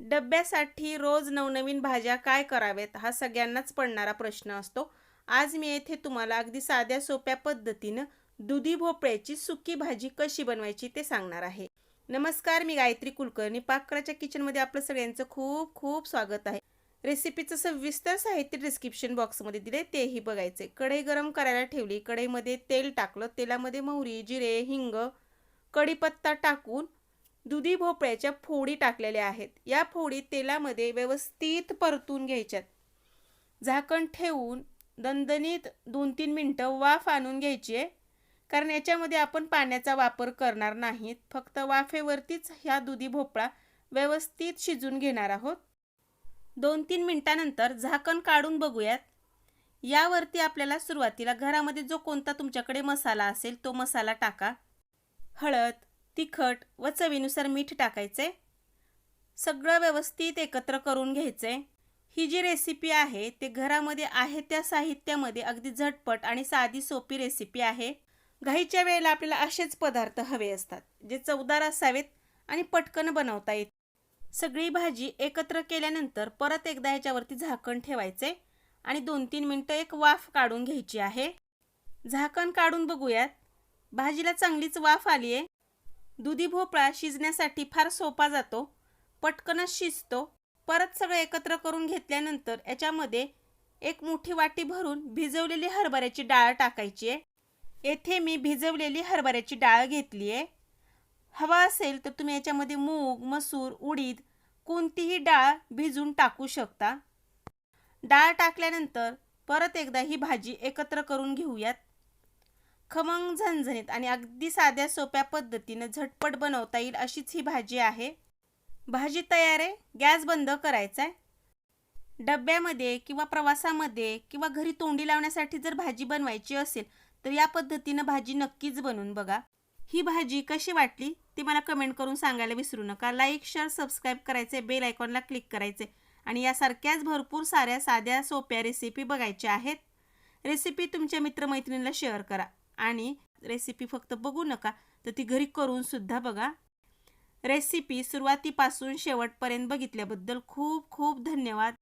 डब्यासाठी रोज नवनवीन भाज्या काय कराव्यात हा सगळ्यांनाच पडणारा प्रश्न असतो. आज मी येथे तुम्हाला अगदी साध्या सोप्या पद्धतीनं दुधी भोपळ्याची सुकी भाजी कशी बनवायची ते सांगणार आहे. नमस्कार मी गायत्री कुलकर्णी. पाकराच्या किचनमध्ये आपलं सगळ्यांचं खूप खूप स्वागत आहे. रेसिपीचं सविस्तर साहित्य डिस्क्रिप्शन बॉक्समध्ये दिले तेही बघायचे कढई गरम करायला ठेवली. कढईमध्ये तेल टाकलं. तेलामध्ये मोहरी जिरे हिंग कढीपत्ता टाकून दुधी भोपळ्याच्या फोडी टाकलेल्या आहेत. या फोडी तेलामध्ये व्यवस्थित परतून घ्यायच्यात. झाकण ठेवून दणदणीत दोन तीन मिनटं वाफ आणून घ्यायची. आहे कारण याच्यामध्ये आपण पाण्याचा वापर करणार नाहीत. फक्त वाफेवरतीच ह्या दुधी भोपळा व्यवस्थित शिजून घेणार आहोत. दोन तीन मिनटानंतर झाकण काढून बघूयात. यावरती आपल्याला सुरुवातीला घरामध्ये जो कोणता तुमच्याकडे मसाला असेल तो मसाला टाका. हळद तिखट व चवीनुसार मीठ टाकायचे. सगळं व्यवस्थित एकत्र करून घ्यायचे. ही जी रेसिपी आहे ते घरामध्ये आहे त्या साहित्यामध्ये अगदी झटपट आणि साधी सोपी रेसिपी आहे. घाईच्या वेळेला आपल्याला असेच पदार्थ हवे असतात जे चवदार असावेत आणि पटकन बनवता येत. सगळी भाजी एकत्र केल्यानंतर परत एकदा ह्याच्यावरती झाकण ठेवायचे आणि दोन तीन मिनटं एक वाफ काढून घ्यायची आहे. झाकण काढून बघूयात. भाजीला चांगलीच वाफ आली आहे दुधी भोपळा शिजण्यासाठी फार सोपा जातो पटकनच शिजतो परत सगळं एकत्र करून घेतल्यानंतर याच्यामध्ये एक मोठी वाटी भरून भिजवलेली हरभऱ्याची डाळ टाकायची आहे. येथे मी भिजवलेली हरभऱ्याची डाळ घेतली आहे. हवा असेल तर तुम्ही याच्यामध्ये मूग मसूर उडीद कोणतीही डाळ भिजून टाकू शकता. डाळ टाकल्यानंतर परत एकदा ही भाजी एकत्र करून घेऊयात. खमंग झणझणीत आणि अगदी साध्या सोप्या पद्धतीनं झटपट बनवता येईल अशीच ही भाजी आहे. भाजी तयार आहे गॅस बंद करायचा आहे. डब्यामध्ये किंवा प्रवासामध्ये किंवा घरी तोंडी लावण्यासाठी जर भाजी बनवायची असेल तर या पद्धतीनं भाजी नक्कीच बनवून बघा. ही भाजी कशी वाटली ती मला कमेंट करून सांगायला विसरू नका. लाईक शेअर सबस्क्राईब करायचे बेल आयकॉनला क्लिक करायचे आणि यासारख्याच भरपूर साऱ्या साध्या सोप्या रेसिपी बघायच्या आहेत. रेसिपी तुमच्या मित्रमैत्रिणीला शेअर करा. आणि रेसिपी फक्त बघू नका तर ती घरी करून सुद्धा बघा. रेसिपी सुरुवातीपासून शेवटपर्यंत बघितल्याबद्दल खूप खूप धन्यवाद.